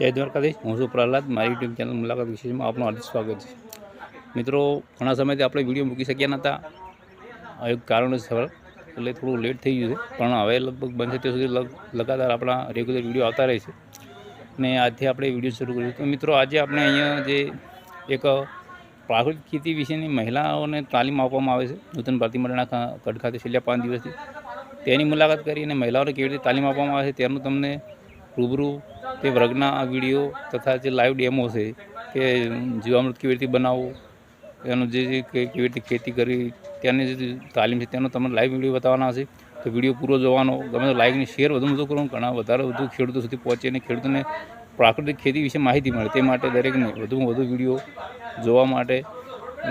જય દ્વારકાધીશ. હું છું પ્રહલાદ. મારી યુટ્યુબ ચેનલ મુલાકાત વિશેષમાં આપનું હાર્દિક સ્વાગત છે. મિત્રો, ઘણા સમયથી આપણે વીડિયો મૂકી શક્યા નહોતા. એક કારણસર એટલે થોડું લેટ થઈ ગયું છે. પણ હવે લગભગ બનશે ત્યાં સુધી લગાતાર આપણા રેગ્યુલર વીડિયો આવતા રહે છે. ને આજથી આપણે વીડિયો શરૂ કર્યું તો મિત્રો, આજે આપણે અહીંયા જે એક પ્રાકૃતિક ખેતી વિશેની મહિલાઓને તાલીમ આપવામાં આવે છે. નૂતન ભારતી મંડળના ગઢ ખાતે છેલ્લા પાંચ દિવસથી. તેની મુલાકાત કરી અને મહિલાઓને કેવી રીતે તાલીમ આપવામાં આવે છે, તેનું તમને રૂબરૂ તે વર્ગના વીડિયો તથા જે લાઈવ ડેમો છે કે જીવામૃત કેવી રીતે બનાવવું, એનું જે કેવી રીતે ખેતી કરવી, ત્યાંની જે તાલીમ છે તેનો તમને લાઈવ વીડિયો બતાવવાના હશે તો વીડિયો પૂરો જોવાનો, ગમે તો લાઈકને શેર વધુ વધુ કરો, ઘણા વધારે વધુ ખેડૂતો સુધી પહોંચે અને ખેડૂતોને પ્રાકૃતિક ખેતી વિશે માહિતી મળે, તે માટે દરેકને વધુમાં વધુ વીડિયો જોવા માટે,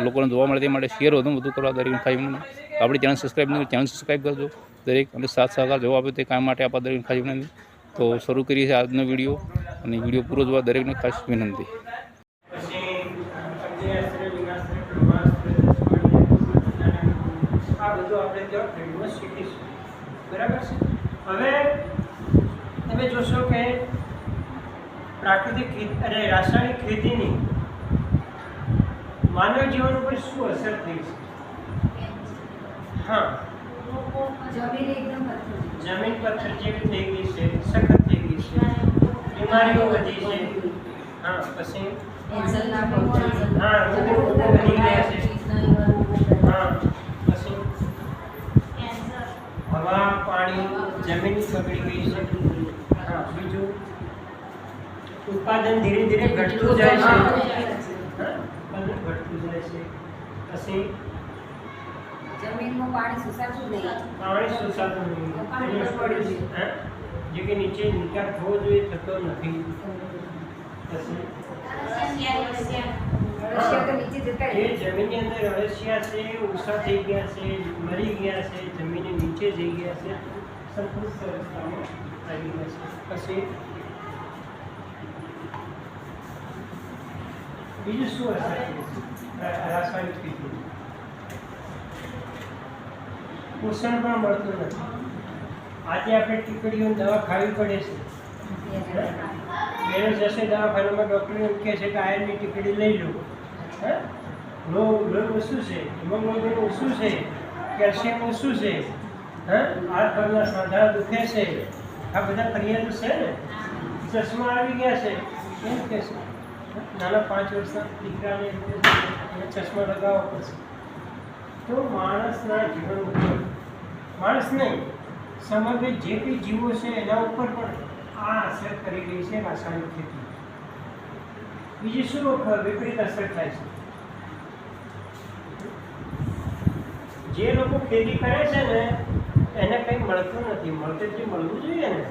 લોકોને જોવા મળે તે માટે શેર વધુ વધુ કરવા દરેકને ખાસ આપણે ચેનલ સબસ્ક્રાઈબ નહીં ચેનલ સબસ્ક્રાઈબ કરજો દરેક, અને સાથ સહકાર જોવા આપે તે કામ માટે આપણા દરેક વિનંતી તો શરૂ કરીએ છીએ આજનો વીડિયો અને વીડિયો પૂરો જોવા દરેકને ખાસ વિનંતી. પછી અગ્નિયાસ્ત્ર, વિનાસ્ત્ર, બ્રહ્માસ્ત્ર, આ બધું આપણે ત્યાં ફિલ્ડમાં શીખીશું બરાબર છે? હવે તમે જોશો કે પ્રાકૃતિક ખેતી અને રાસાયણિક ખેતીની માનવ જીવન ઉપર શું અસર થઈ છે? હા. જમીન એકદમ જમીન પથ્થર જેવી થઈ ગઈ છે સખત થઈ ગઈ છે બીમારીઓ વધી છે હા પછી કેન્સરના પગલા હા, રોગો વધી ગયા છે. હા પછી હવા પાણી જમીન બગડી ગઈ છે હા બીજું ઉત્પાદન ધીરે ધીરે ઘટતું જાય છે હા, ઉત્પાદન ઘટતું જાય છે પછી જમીનમાં પાણી સુસાતું નહીં પાણી શોષાતું નહીં એની અસર છે. હા? જે કે નીચે નિકાલ થવો જોઈએ થતો નથી પછી રશિયા તો નીચે જતા જે રહે. જમીનની અંદર અળસિયા છે ઓછા થઈ ગયા છે મરી ગયા છે જમીનની નીચે જઈ ગયા છે સંપૂર્ણ અવસ્થામાં આવી ગયા છે પછી બીજું શું અસર છે રા- રાસાયણિક ખેતી પોષણ પણ મળતું નથી. આજે આપણે ટીકડીઓ દવા ખાવી પડે છે. બેનો જશે દવાખાનામાં ડૉક્ટર એમ કહે છે કે આયર્નની ટીકડી લઈ લો. હે? લો લોહી ઓછું છે. હિમોગ્લોબિન ઓછું છે. કેલ્શિયમ ઓછું છે. હા? હાથ પગના સાંધા દુખે છે. આ બધા ફરિયાદો છે ને? ચશ્મા આવી ગયા છે. એમ કહે છે? નાના પાંચ વર્ષના દીકરાને ચશ્મા લગાવવા પડશે. તો માણસના જીવન ઉપર માણસ નહીં સમગ્ર જે કંઈ જીવો છે એના ઉપર પણ આ અસર કરી રહી છે રાસાયણિક ખેતી બીજી શું વિપરીત અસર થાય છે? જે લોકો ખેતી કરે છે ને, એને કંઈ મળતું નથી. મળતું જે મળવું જોઈએ ને.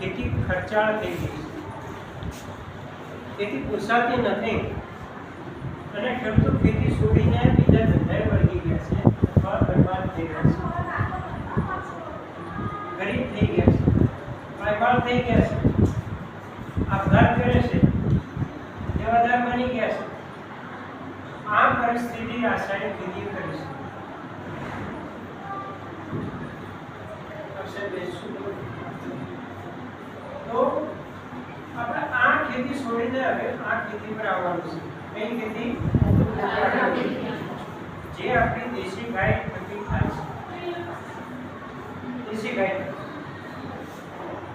ખેતી ખર્ચાળ થઈ ગઈ છે. ખેતી પોસાતી નથી. અને ખેડૂતો ખેતી છોડીને બીજા ધંધાએ અથવા બરબાદ થઈ ગયા છે ગરીબ થઈ ગયા છે પાયમાલ થઈ ગયા છે આપઘાત કરે છે દેવાદાર બની ગયા છે આ પરિસ્થિતિ રાસાયણિક ખેતી કરી છે અક્ષર બેસશું તો આપણે આ ખેતી છોડીને હવે આ ખેતી પર આવવાનું છે કઈ ખેતી જે આપણી દેશી ગાય થકી થાય છે દેશી ગાય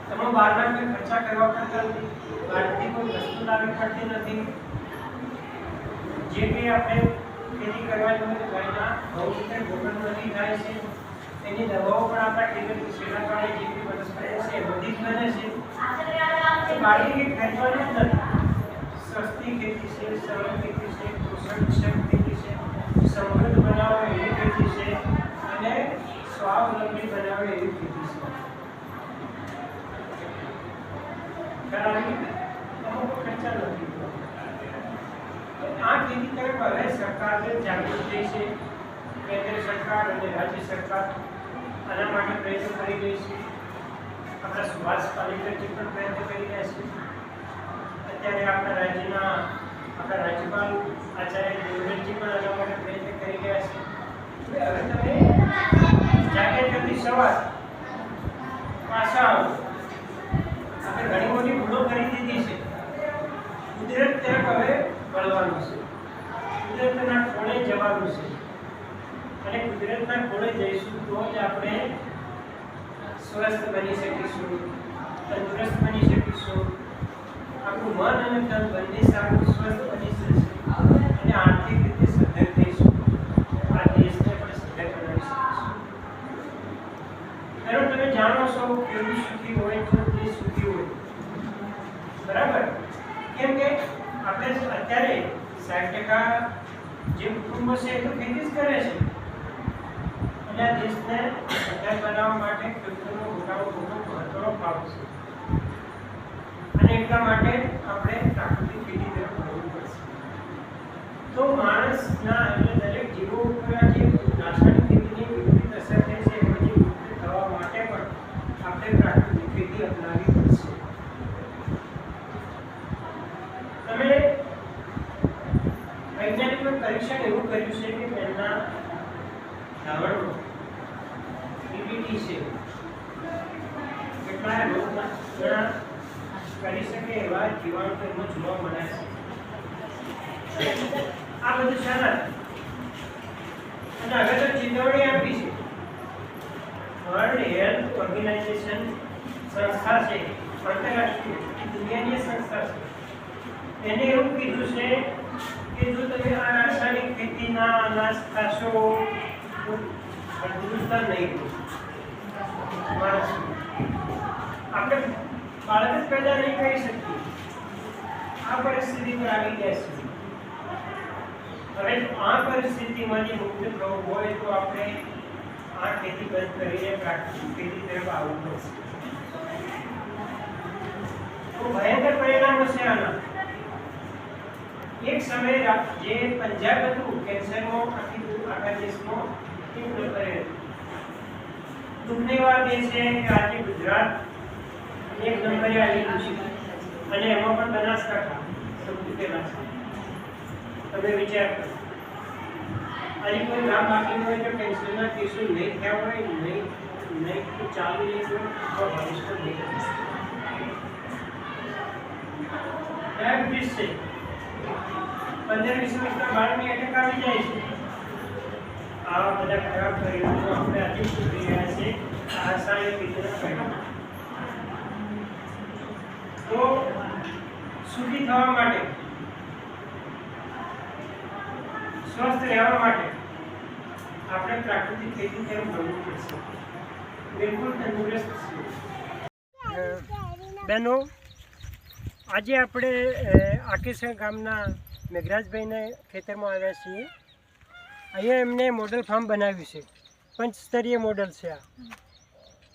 તમે બહારના કોઈ ખર્ચા કરવા પડતા નથી બહારથી કોઈ વસ્તુ લાવવી પડતી નથી જે કંઈ આપણે ખેતી કરવાની હોય તો ગાયના બહુ રીતે ગોબરમાંથી થાય છે એની દવાઓ પણ આપણા ખેતરની છેલ્લા કાળે જે બી વનસ્પતિ છે એ બધી જ બને છે તો બહારની કંઈ ખરીદવાની જ નથી સસ્તી ખેતી છે સરળ ખેતી છે પોષણક્ષમ ખેતી છે સમૃદ્ધ બનાવે એવી ખેતી છે અને સ્વાવલંબી બનાવે એવી છે. અમુક ખર્ચા નથી આ ખેતી તરફ હવે સરકારને જાગૃત થઈ છે સરકાર અને રાજ્ય સરકાર આના માટે પ્રયત્ન કરી રહી છે. આપણા સુભાષ પણ પ્રયત્ન કરી રહ્યા છે. અત્યારે આપણા રાજ્યના આપણા રાજ્યપાલ આચાર્ય દેવવ્રતજી પણ આના માટે પ્રયત્ન છે. સવાર પાછા આવો. આપણે ઘણી મોટી ભૂલો કરી દીધી કુદરત તરફ હવે વળવાનું છે. કુદરતના ખોળે જવાનું છે. અને કુદરતના ખોળે જઈશું તો જ આપણે સ્વસ્થ બની શકીશું. તંદુરસ્ત બની શકીશું. આપણું મન અને તન બંને સારું સ્વસ્થ બની શકશે અને આર્થિક રીતે સદ્ધર થઈશું આ દેશને પણ સદ્ધર બનાવી શકીશું ખરું તમે જાણો છો ખેડૂત સુખી હોય તો દેશ સુખી હોય બરાબર કેમ કે આપણે અત્યારે સાઠ ટકા જે કુટુંબો છે એ તો ખેતી જ કરે છે અને આ દેશને સદ્ધર બનાવવા માટે ખેડૂતોનો મોટામાં મોટો મહત્વનો ભાગ છે અને એટલા માટે આપણે પ્રાકૃતિક ખેતી તરફ વળવું પડશે તો માણસના એટલે દરેક જીવો ઉપર આ જે રાસાયણિક ખેતીની વિપરીત અસર થઈ છે, એમાંથી મુક્ત થવા માટે પણ આપણે પ્રાકૃતિક ખેતી અપનાવવી પડશે. તમે વૈજ્ઞાનિકોએ પરીક્ષણ એવું કર્યું છે કે તેમના ધાવણમાં DDT છે. કેટલા રોગના ઘણા કરી શકે એવા જીવાણુ તેમાં જોવા મળે છે. આ બધું સરળ અને હવે તો ચેતવણી આપી છે. વર્લ્ડ હેલ્થ ઓર્ગેનાઇઝેશન સંસ્થા છે, આંતરરાષ્ટ્રીય દુનિયાની સંસ્થા છે. એને એવું કીધું છે કે જો તમે આ રાસાયણિક ખેતીના અનાજ ખાશો તંદુરસ્ત નહીં આપણે બાળક જ પેદા નહીં કરી શકીએ આ પરિસ્થિતિ પર આવી ગયા છે હવે આ પરિસ્થિતિમાંથી મુક્ત થવું હોય તો આપણે આ ખેતી બંધ કરીને પ્રાકૃતિક ખેતી તરફ આવવું પડશે તો ભયંકર પરિણામો છે આના એક સમયે રા- જે પંજાબ હતું કેન્સરમાં આખી દુ- આખા દેશમાં એક નંબરે હતું દુઃખની વાત એ છે કે આજે ગુજરાત એક નંબરે અને એમાં પણ બનાસકાંઠા સૌથી તમે વિચાર કરો. અહીં કોઈ નામ બાકી હોય તો કેન્સરના કેસો નહીં થયા હોય, નહીં નહીં તો ચાલુ નહીં હોય તો ભવિષ્ય નહીં ડાયાબિટીસ છે. પંદર વીસ વર્ષના બાળકને એટેક આવી જાય છે. આવા બધા ખરાબ પરિણામો આપણે આજે સુધી રહ્યા છે આ પરિણામો તો સુખી થવા માટે, સ્વસ્થ રહેવા માટે આપણે પ્રાકૃતિક ખેતી તરફ વળવું પડશે? બિલકુલ તંદુરસ્ત છીએ. બહેનો આજે આપણે આકેસર ગામના મેઘરાજભાઈને ખેતરમાં આવ્યા છીએ. અહીંયા એમને મોડલ ફાર્મ બનાવ્યું છે. પંચસ્તરીય મોડલ છે આ.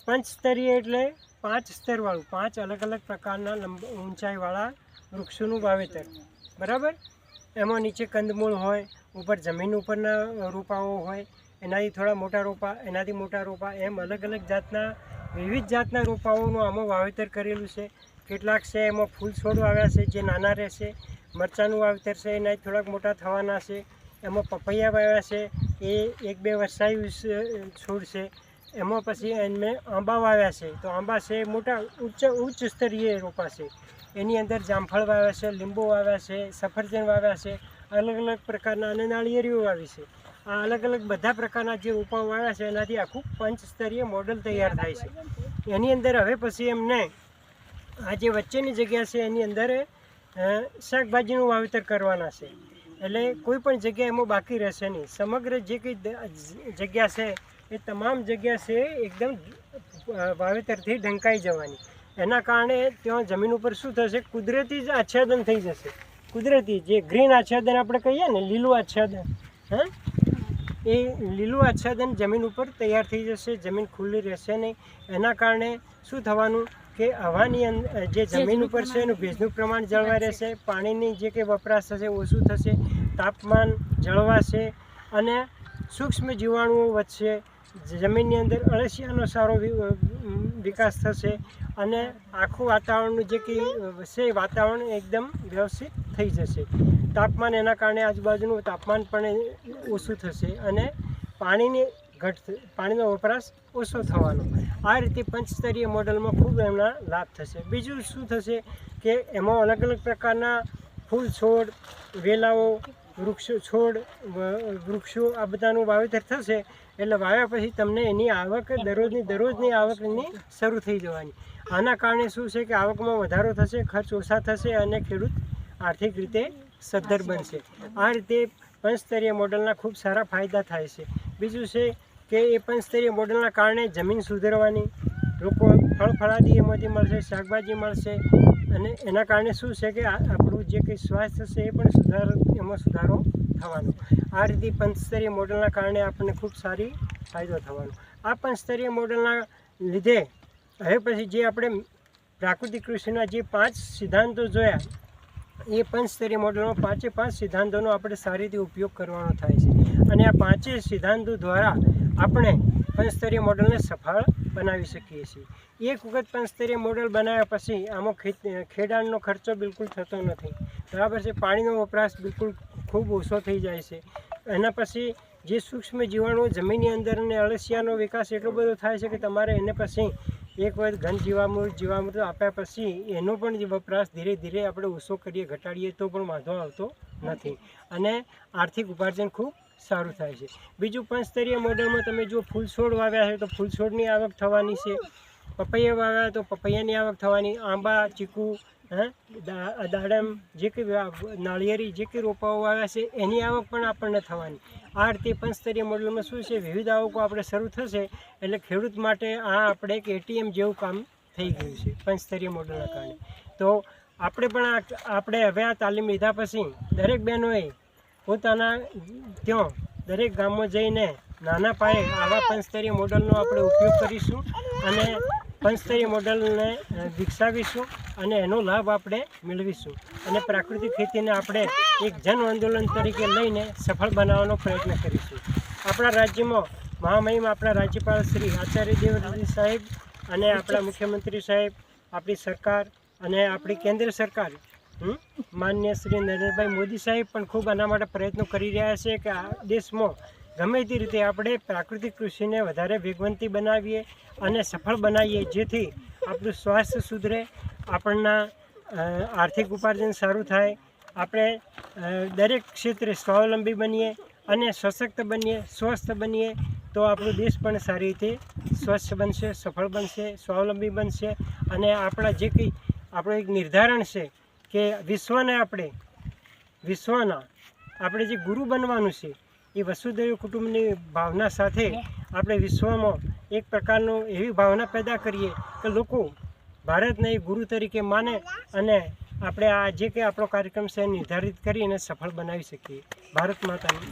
પંચસ્તરીય એટલે પાંચ સ્તરવાળું, પાંચ અલગ અલગ પ્રકારના ઊંચાઈવાળા વૃક્ષોનું વાવેતર. બરાબર? એમાં નીચે કંદમૂળ હોય, ઉપર જમીન ઉપરના રોપાઓ હોય, એનાથી થોડા મોટા રોપા, એનાથી મોટા રોપા, એમ અલગ અલગ જાતના, વિવિધ જાતના રોપાઓનું આમાં વાવેતર કરેલું છે. કેટલાક છે એમાં ફૂલ છોડ વાવ્યા છે, જે નાના રહેશે, મરચાંનું વાવેતર છે, એનાથી થોડાક મોટા થવાના છે. એમાં પપૈયા વાવ્યા છે, એ એક બે વર્ષાયું છોડ છે. એમાં પછી એમને આંબા વાવ્યા છે. તો આંબા છે મોટા ઉચ્ચ ઉચ્ચ સ્તરીય રોપા છે. એની અંદર જામફળ વાવ્યા છે, લીંબુ વાવ્યા છે, સફરજન વાવ્યા છે, અલગ અલગ પ્રકારના અને નાળિયેરીઓ વાવી છે. આ અલગ અલગ બધા પ્રકારના જે રોપાઓ વાવ્યા છે, એનાથી આખું પંચસ્તરીય મોડલ તૈયાર થાય છે. એની અંદર હવે પછી એમને આ જે વચ્ચેની જગ્યા છે, એની અંદર શાકભાજીનું વાવેતર કરવાના છે. એટલે કોઈ પણ જગ્યા એમાં બાકી રહેશે નહીં. સમગ્ર જે કંઈ જગ્યા છે એ તમામ જગ્યા છે એકદમ વાવેતરથી ઢંકાઈ જવાની. એના કારણે ત્યાં જમીન ઉપર શું થશે? કુદરતી જ આચ્છાદન થઈ જશે. કુદરતી જે ગ્રીન આચ્છાદન આપણે કહીએ ને લીલું આચ્છાદન હા? એ લીલું આચ્છાદન જમીન ઉપર તૈયાર થઈ જશે જમીન ખુલ્લી રહેશે નહીં. એના કારણે શું થવાનું કે હવાની અંદર જે જમીન ઉપર છે એનું ભેજનું પ્રમાણ જળવાઈ રહેશે પાણીની જે કંઈ વપરાશ થશે ઓછું થશે તાપમાન જળવાશે અને સૂક્ષ્મ જીવાણુઓ વધશે. જમીનની અંદર અળસિયાનો સારો વિકાસ થશે અને આખું વાતાવરણનું જે કંઈ છે વાતાવરણ એકદમ વ્યવસ્થિત થઈ જશે. તાપમાન એના કારણે આજુબાજુનું તાપમાન પણ ઓછું થશે અને પાણીની ઘટ, પાણીનો વપરાશ ઓછો થવાનો. આ રીતે પંચસ્તરીય મોડલમાં ખૂબ એમના લાભ થશે. બીજું શું થશે કે એમાં અલગ અલગ પ્રકારના ફૂલ છોડ વેલાઓ વૃક્ષો છોડ વૃક્ષો આ બધાનું વાવેતર થશે એટલે વાવ્યા પછી તમને એની આવક દરરોજની દરરોજની આવકની શરૂ થઈ જવાની. આના કારણે શું છે કે આવકમાં વધારો થશે, ખર્ચ ઓછા થશે અને ખેડૂત આર્થિક રીતે સદ્ધર બનશે. આ રીતે પંચસ્તરીય મોડલના ખૂબ સારા ફાયદા થાય છે. બીજું છે કે એ પંચસ્તરીય મોડલના કારણે જમીન સુધરવાની, લોકો ફળ ફળાદી એમાંથી મળશે, શાકભાજી મળશે અને એના કારણે શું છે કે આપણું જે કંઈ સ્વાસ્થ્ય છે એ પણ સુધાર એમાં સુધારો થવાનો. આ રીતે પંચસ્તરીય મોડલના કારણે આપણને ખૂબ સારી ફાયદો થવાનો. આ પંચસ્તરીય મોડલના લીધે હવે પછી જે આપણે પ્રાકૃતિક કૃષિના જે પાંચ સિદ્ધાંતો જોયા, એ પંચસ્તરીય મોડલમાં પાંચે પાંચ સિદ્ધાંતોનો આપણે સારી રીતે ઉપયોગ કરવાનો થાય છે. અને આ પાંચેય સિદ્ધાંતો દ્વારા આપણે પંચસ્તરીય મોડલને સફળ બનાવી શકીએ છીએ. એક વખત પંચસ્તરીય મોડલ બનાવ્યા પછી આમાં ખેડાણનો ખર્ચો બિલકુલ થતો નથી. બરાબર છે? પાણીનો વપરાશ બિલકુલ ખૂબ ઓછો થઈ જાય છે. એના પછી જે સૂક્ષ્મ જીવાણુઓ જમીનની અંદર અને અળસિયાનો વિકાસ એટલો બધો થાય છે કે તમારે એને પછી એક વખત ઘન જીવામૃત જીવામૃત આપ્યા પછી એનો પણ વપરાશ ધીરે ધીરે આપણે ઓછો કરીએ, ઘટાડીએ તો પણ વાંધો આવતો નથી. અને આર્થિક ઉપાર્જન ખૂબ સારું થાય છે. બીજું પંચસ્તરીય મોડલમાં તમે જો ફૂલ છોડ વાવ્યા છે તો ફૂલ છોડની આવક થવાની છે. પપૈયા વાવ્યા તો પપૈયાની આવક થવાની. આંબા, ચીકુ, હા દાડમ જે કંઈ નાળિયેરી જે કંઈ રોપાઓ વાવ્યા છે, એની આવક પણ આપણને થવાની. આ રીતે પંચસ્તરીય મોડલમાં શું છે, વિવિધ આવકો આપણે શરૂ થશે એટલે ખેડૂત માટે આ આપણે એક એટીએમ જેવું કામ થઈ ગયું છે પંચસ્તરીય મોડલના કારણે. તો આપણે પણ આપણે હવે આ તાલીમ લીધા પછી દરેક બહેનોએ પોતાના ત્યાં દરેક ગામમાં જઈને નાના પાયે આવા પંચસ્તરીય મોડલનો આપણે ઉપયોગ કરીશું અને પંચસ્તરીય મોડલને વિકસાવીશું અને એનો લાભ આપણે મેળવીશું. અને પ્રાકૃતિક ખેતીને આપણે એક જન આંદોલન તરીકે લઈને સફળ બનાવવાનો પ્રયત્ન કરીશું. આપણા રાજ્યમાં મહામહિમ આપણા રાજ્યપાલ શ્રી આચાર્ય દેવજી સાહેબ અને આપણા મુખ્યમંત્રી સાહેબ, આપણી સરકાર અને આપણી કેન્દ્ર સરકાર માન્ય શ્રી નરેન્દ્રભાઈ મોદી સાહેબ પણ ખૂબ આના માટે પ્રયત્નો કરી રહ્યા છે કે આ દેશમાં ગમે તે રીતે આપણે પ્રાકૃતિક કૃષિને વધારે વેગવંતી બનાવીએ અને સફળ બનાવીએ, જેથી આપણું સ્વાસ્થ્ય સુધરે, આપણના આર્થિક ઉપાર્જન સારું થાય, આપણે દરેક ક્ષેત્રે સ્વાવલંબી બનીએ અને સશક્ત બનીએ, સ્વસ્થ બનીએ, તો આપણો દેશ પણ સારી રીતે સ્વસ્થ બનશે, સફળ બનશે, સ્વાવલંબી બનશે અને આપણા જે કંઈ, આપણો એક નિર્ધારણ છે કે વિશ્વને આપણે, વિશ્વના આપણે જે ગુરુ બનવાનું છે, એ વસુદૈવ કુટુંબની ભાવના સાથે આપણે વિશ્વમાં એક પ્રકારનું એવી ભાવના પેદા કરીએ કે લોકો ભારતને એ ગુરુ તરીકે માને અને આપણે આ જે કંઈ આપણો કાર્યક્રમ છે નિર્ધારિત કરીને સફળ બનાવી શકીએ ભારત માતાની.